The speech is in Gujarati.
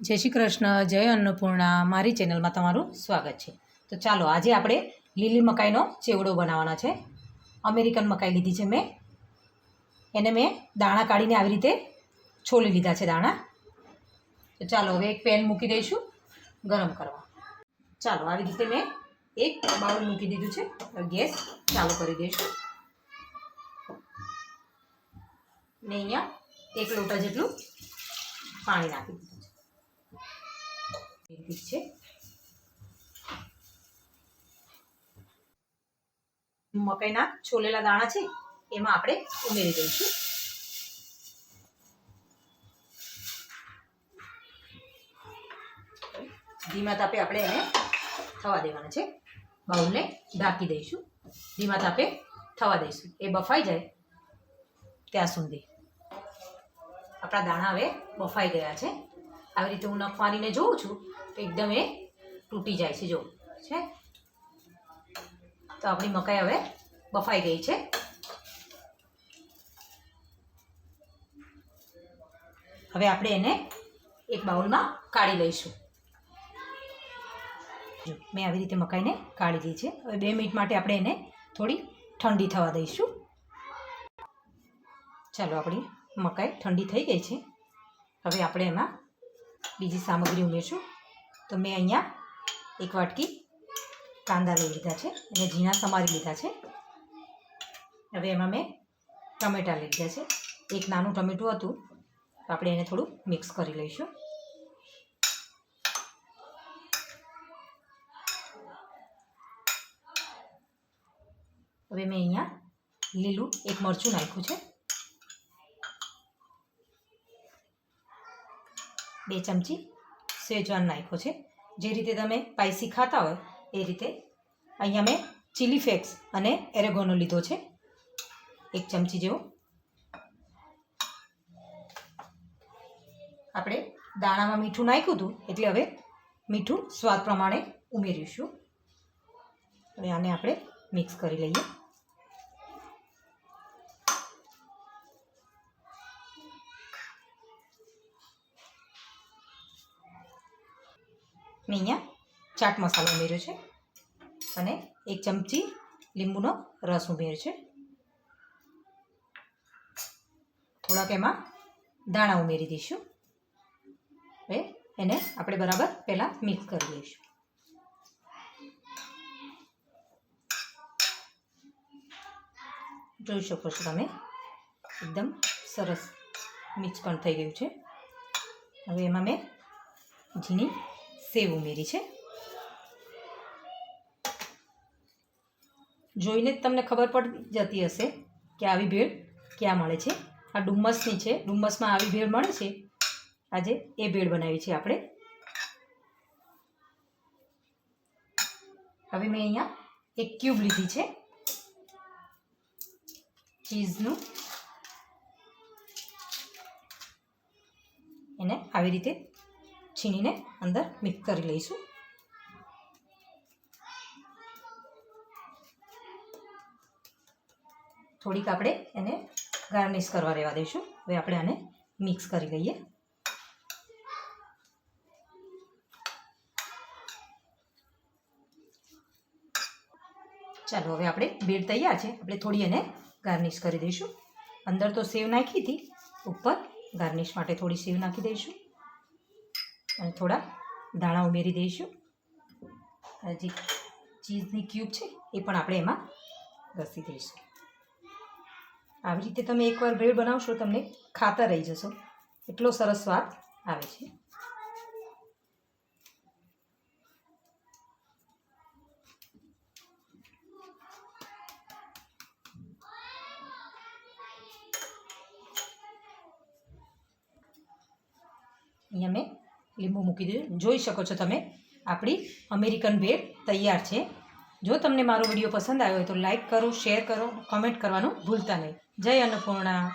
જય શ્રી કૃષ્ણ, જય અન્નપૂર્ણા, મારી ચેનલમાં તમારું સ્વાગત છે. તો ચાલો, આજે આપણે લીલી મકાઈનો ચેવડો બનાવવાના છે. અમેરિકન મકાઈ લીધી છે મેં. એને મેં દાણા કાઢીને આવી રીતે છોલી લીધા છે દાણા. તો ચાલો, હવે એક પેન મૂકી દઈશું ગરમ કરવા. ચાલો, આવી રીતે મેં એક બાઉલ મૂકી દીધું છે. ગેસ ચાલુ કરી દઈશું. ને અહીંયા એક લોટા જેટલું પાણી નાખી દીધું. છે. મકાઈના છોલેલા દાણા છે, એમાં આપણે ઉમેરી દઈશું. ધીમા તાપે આપણે એને થવા દેવાના છે. બાઉલને ઢાંકી દઈશું. ધીમા તાપે થવા દઈશું. એ બફાઈ જાય ત્યાં સુધી. આપણા દાણા હવે બફાઈ ગયા છે. આવી રીતે હું નખ મારીને જોઉં છું તો એકદમ એ તૂટી જાય છે, જો. છે? તો આપણી મકાઈ હવે બફાઈ ગઈ છે. હવે આપણે એને એક બાઉલમાં કાઢી લઈશું. જો, મેં આવી રીતે મકાઈને કાઢી લીધી છે. હવે બે મિનિટ માટે આપણે એને થોડી ઠંડી થવા દઈશું. ચાલો, આપણી મકાઈ ઠંડી થઈ ગઈ છે. હવે આપણે એમાં બીજી સામગ્રી ઉમેરશું. તો મેં અહીંયા એક વાટકી કાંદા લઈ લીધા છે અને ઝીણા સમારી લીધા છે. હવે એમાં મેં ટમેટાં લઈ લીધા છે. એક નાનું ટમેટું હતું. તો આપણે એને થોડું મિક્સ કરી લઈશું. હવે મેં અહીંયા લીલું એક મરચું નાખ્યું છે. બે ચમચી સેજવાન નાખ્યો છે. જે રીતે તમે સ્પાઈસી ખાતા હોય એ રીતે અહીંયા મેં ચીલી ફ્લેક્સ અને એરેગોનો લીધો છે. એક ચમચી જેવો. આપણે દાણામાં મીઠું નાખ્યું હતું એટલે હવે મીઠું સ્વાદ પ્રમાણે ઉમેરીશું. હવે આને આપણે મિક્સ કરી લઈએ. મેં અહીંયા ચાટ મસાલો ઉમેર્યો છે અને એક ચમચી લીંબુનો રસ ઉમેર્યો છે. થોડાક એમાં દાણા ઉમેરી દઈશું. હવે એને આપણે બરાબર પહેલાં મિક્સ કરી દઈશું જોઈ શકો છો તમે, એકદમ સરસ મિક્સ પણ થઈ ગયું છે. હવે એમાં મેં ઝીણી સેવ ઉમેરી છે. જોઈને જ તમને ખબર પડી જતી હશે કે આવી ભેળ ક્યાં મળે છે. આ ડુમ્મસની છે. ડુમ્મસમાં આવી ભેળ મળે છે. આજે એ ભેળ બનાવી છે આપણે. હવે મેં અહીંયા એક ક્યુબ લીધી છે. ચીઝનું. એને આવી રીતે છીણીને અંદર મિક્સ કરી લઈશું થોડીક આપણે એને ગાર્નિશ કરવા રહેવા દઈશું. હવે આપણે આને મિક્સ કરી લઈએ. ચાલો, હવે આપણે બેડ તૈયાર છે. આપણે થોડી એને ગાર્નિશ કરી દઈશું. અંદર તો સેવ નાખી હતી. ઉપર ગાર્નિશ માટે થોડી સેવ નાખી દઈશું. અને થોડા દાણા ઉમેરી દઈશું. અને જે ચીઝની ક્યુબ છે, એ પણ આપણે એમાં ઘસી દઈશું. આવી રીતે તમે એકવાર બ્રેડ બનાવશો, તમને ખાતા રહી જશો. એટલો સરસ સ્વાદ આવે છે. અહીંયા મેં લીંબુ મૂકી દીધું. જોઈ શકો છો તમે, આપણી અમેરિકન ભેળ તૈયાર છે. જો તમને મારો વીડિયો પસંદ આવ્યો હોય તો લાઇક કરો, શેર કરો, કમેન્ટ કરવાનું ભૂલતા નહીં. જય અન્નપૂર્ણા.